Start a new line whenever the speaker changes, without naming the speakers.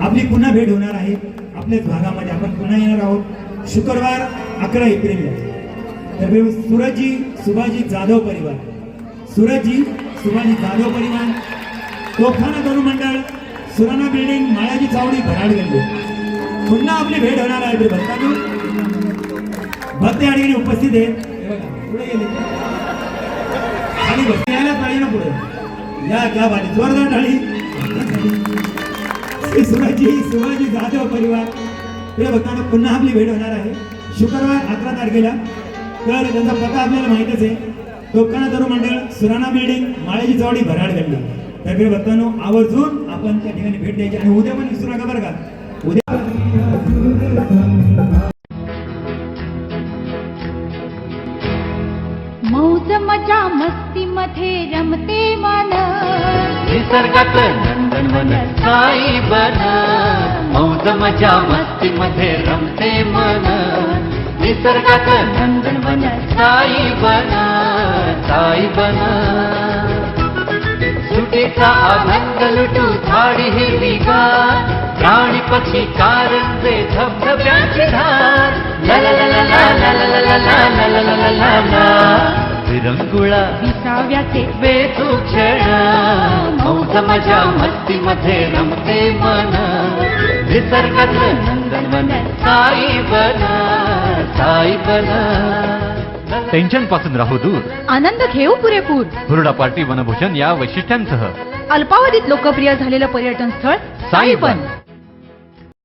आपली पुन्हा भेट होणार आहे. आपल्याच भागामध्ये आपण पुन्हा येणार आहोत. शुक्रवार अकरा एप्रिलला तर सुभाजी जाधव परिवार. सुरजजी सुभाजी जाधव परिवार. तोफाना तरुण मंडळ सुराणा बिल्डिंग माळाची चावडी भराड गल्ली. पुन्हा आपली भेट होणार आहे प्रिय भक्तांनो भक्त या ठिकाणी उपस्थित आहेत. पुढे गेले. आणि भक्ती यायला पाहिजे ना पुढे. या क्या बात जोरदार टाळी शिवाजी शिवाजी जाधव परिवार. प्रिय भक्तांना पुन्हा आपली भेट होणार आहे. शुक्रवार अकरा तारखेला. तर त्यांचा पत्ता आपल्याला माहितच आहे. टोकाणा तरुण मंडळ सुराणा बिल्डिंग माळ्याची चौडी भराड घडली तर प्रिय भक्तांनो आवर्जून आपण त्या ठिकाणी भेट द्यायची आणि उद्या पण विसरू नका बरं का. उद्या
मौज मजा मस्ती मध्ये रमते मन
निसर्गात नंदनवन साई बन मौज मजा मस्ती मध्ये रमते मन. निसर्गात नंदनवन साई बन साई बन सुटीचा आनंद लुटू झाडी हिरवीगार प्राणी पक्षी कारंजे धबधब्याची धार ला ला ला ला ला ला ला ला ला ला ला ला ला ला ला विरंगुळा
विसाव्याचे
वेचू क्षण. मौज मजा मस्ती मध्ये रमते मन. निसर्गात नंदनवन साई बन साई बन.
टेन्शनपासून राहू दूर.
आनंद घेऊ पुरेपूर.
हुरडा पार्टी वनभूषण या वैशिष्ट्यांसह.
अल्पावधीत लोकप्रिय झालेलं पर्यटन स्थळ. साईबन